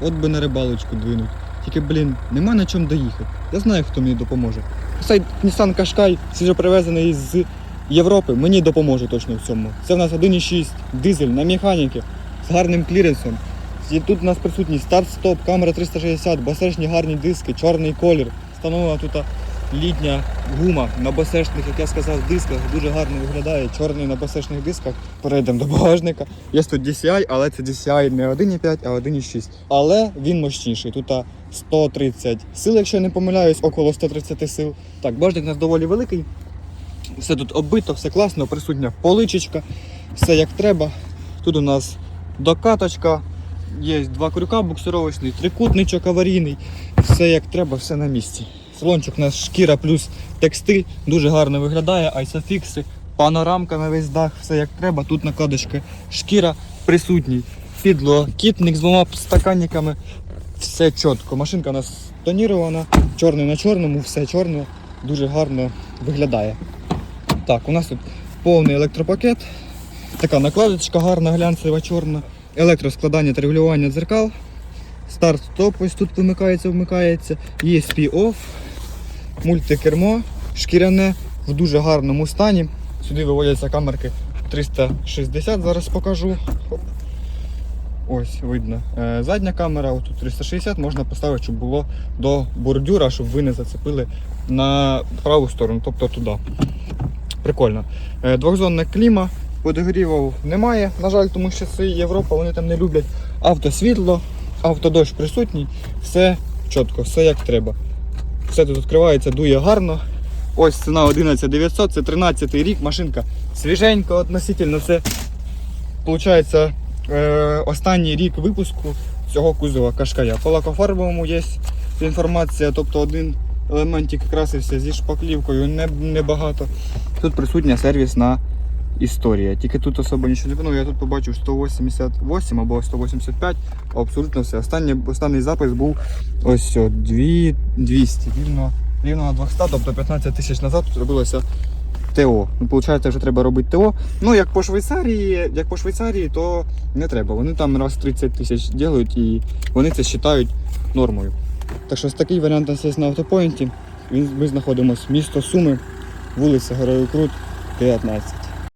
От би на рибалочку двинуть. Тільки, блін, нема на чому доїхати. Я знаю, хто мені допоможе. Цей Nissan Qashqai, свіжопривезений з Європи, мені допоможе точно в цьому. Це в нас 1,6 дизель на механіки з гарним кліренсом. І тут у нас присутній старт-стоп, камера 360, басешні гарні диски, чорний колір. Встановлена тут літня гума на басешних, як я сказав, дисках. Дуже гарно виглядає. Чорний на басешних дисках. Перейдемо до багажника. Є тут DCI, але це DCI не 1,5, а 1,6. Але він мощніший. Тут 130 сил, якщо я не помиляюсь, около 130 сил. Так, багажник у нас доволі великий. Все тут оббито, все класно, присутня поличечка, все як треба. Тут у нас докаточка, є два крюка буксировочний, трикутничок аварійний, все як треба, все на місці. Салончик у нас шкіра плюс текстиль, дуже гарно виглядає, айсофікси, панорамка на весь дах, все як треба. Тут накладочка шкіра присутній, підлокітник з двома стаканниками, все чітко. Машинка у нас тонірована, чорний на чорному, все чорне, дуже гарно виглядає. Так, у нас тут повний електропакет, така накладочка гарна, глянцева, чорна, електроскладання та регулювання дзеркал. Старт-стоп ось тут вимикається, вмикається. ESP OFF, мультикермо, шкіряне в дуже гарному стані. Сюди виводяться камерки 360, зараз покажу. Ось видно. Е, Задня камера, отут 360, можна поставити, щоб було до бордюра, щоб ви не зацепили на праву сторону, тобто туди. Прикольно. Е, Двохзонна кліма, подогрівів немає, на жаль, тому що це Європа, вони там не люблять автосвітло, автодощ присутній, все чітко, все як треба. Все тут відкривається, дує гарно. Ось ціна 11 900, це 13 рік, машинка свіженька относительно. Це виходить е, останній рік випуску цього кузова Кашкая. По лакофарбовому є інформація, тобто один елементик красився зі шпаклівкою, не, небагато. Тут присутня сервісна історія. Тільки тут особо нічого не ну, Я тут побачив 188 або 185, абсолютно все. Останній, останній запис був ось о, 200, рівно, рівно на 200, тобто 15 тисяч назад тут робилося ТО. Ну, Получається, вже треба робити ТО. Ну, як по Швейцарії, як по Швейцарії, то не треба. Вони там раз 30 тисяч ділять і вони це вважають нормою. Так що ось такий варіант у на автопоінті. Ми знаходимося місто Суми, вулиця Героїв Крут, 19.